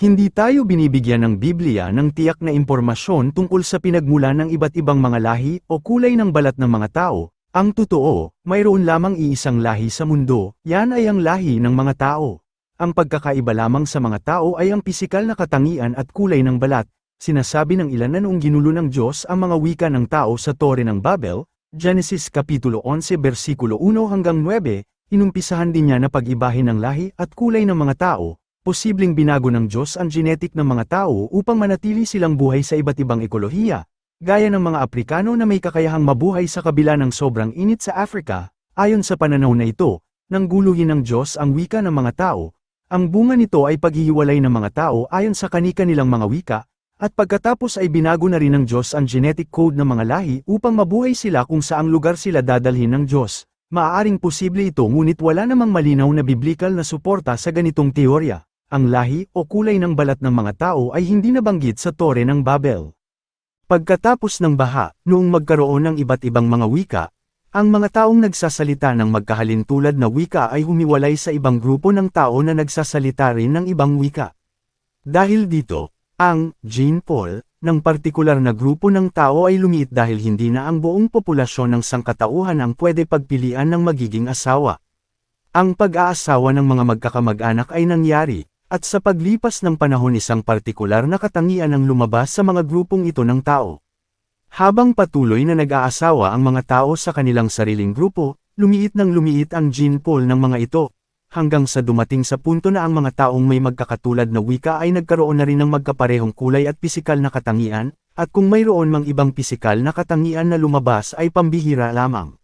Hindi tayo binibigyan ng Biblia ng tiyak na impormasyon tungkol sa pinagmula ng iba't ibang mga lahi o kulay ng balat ng mga tao. Ang totoo, mayroon lamang iisang lahi sa mundo, yan ay ang lahi ng mga tao. Ang pagkakaiba lamang sa mga tao ay ang pisikal na katangian at kulay ng balat. Sinasabi ng ilan na noong ginulo ng Diyos ang mga wika ng tao sa Tore ng Babel, Genesis Kapitulo 11 versikulo 1 hanggang 9, inumpisahan din niya na pag-ibahin ng lahi at kulay ng mga tao, posibleng binago ng Diyos ang genetic ng mga tao upang manatili silang buhay sa iba't ibang ekolohiya, gaya ng mga Aprikano na may kakayahang mabuhay sa kabila ng sobrang init sa Africa, ayon sa pananaw na ito, nang guluhin ng Diyos ang wika ng mga tao, ang bunga nito ay paghihiwalay ng mga tao ayon sa kanika nilang mga wika, at pagkatapos ay binago na rin ng Diyos ang genetic code ng mga lahi upang mabuhay sila kung saang lugar sila dadalhin ng Diyos. Maaaring posible ito ngunit wala namang malinaw na biblikal na suporta sa ganitong teorya. Ang lahi o kulay ng balat ng mga tao ay hindi nabanggit sa Tore ng Babel. Pagkatapos ng baha, noong magkaroon ng iba't ibang mga wika, ang mga taong nagsasalita ng magkahalintulad na wika ay humiwalay sa ibang grupo ng tao na nagsasalita rin ng ibang wika. Dahil dito, ang gene pool ng partikular na grupo ng tao ay lumiit dahil hindi na ang buong populasyon ng sangkatauhan ang pwede pagpilian ng magiging asawa. Ang pag-aasawa ng mga magkakamag-anak ay nangyari, at sa paglipas ng panahon isang partikular na katangian ang lumabas sa mga grupong ito ng tao. Habang patuloy na nag-aasawa ang mga tao sa kanilang sariling grupo, lumiit ng lumiit ang gene pool ng mga ito, hanggang sa dumating sa punto na ang mga taong may magkakatulad na wika ay nagkaroon na rin ng magkaparehong kulay at pisikal na katangian, at kung mayroon mang ibang pisikal na katangian na lumabas ay pambihira lamang.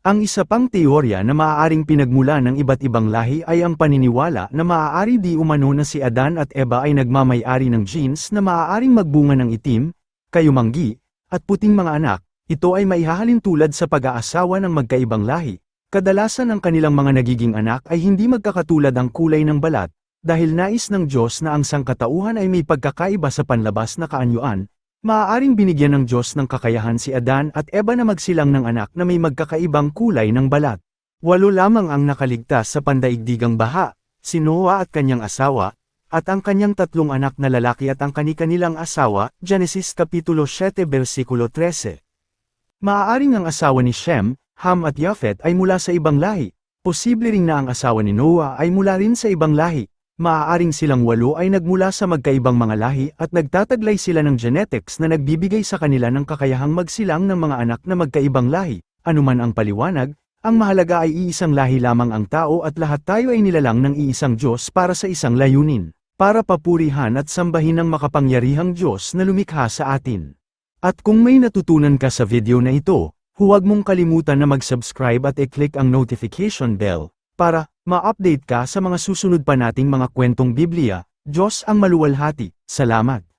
Ang isa pang teorya na maaaring pinagmula ng iba't ibang lahi ay ang paniniwala na maaari di umano na si Adan at Eva ay nagmamay-ari ng genes na maaaring magbunga ng itim, kayumanggi, at puting mga anak, ito ay maihahalin tulad sa pag-aasawa ng magkaibang lahi. Kadalasan ang kanilang mga nagiging anak ay hindi magkakatulad ang kulay ng balat, dahil nais ng Diyos na ang sangkatauhan ay may pagkakaiba sa panlabas na kaanyuan, Maaaring binigyan ng Diyos ng kakayahan si Adan at Eva na magsilang ng anak na may magkakaibang kulay ng balat. Walo lamang ang nakaligtas sa pandaigdigang baha, si Noah at kanyang asawa, at ang kanyang tatlong anak na lalaki at ang kani-kanilang asawa, Genesis Kapitulo 7 versikulo 13. Maaaring ang asawa ni Shem, Ham at Yafet ay mula sa ibang lahi, posible ring na ang asawa ni Noah ay mula rin sa ibang lahi, maaaring silang walo ay nagmula sa magkaibang mga lahi at nagtataglay sila ng genetics na nagbibigay sa kanila ng kakayahang magsilang ng mga anak na magkaibang lahi, anuman ang paliwanag, ang mahalaga ay iisang lahi lamang ang tao at lahat tayo ay nilalang ng iisang Diyos para sa isang layunin, para papurihan at sambahin ang makapangyarihang Diyos na lumikha sa atin. At kung may natutunan ka sa video na ito, huwag mong kalimutan na mag-subscribe at i-click ang notification bell, para ma-update ka sa mga susunod pa nating mga kwentong Biblia, Diyos ang maluwalhati, salamat.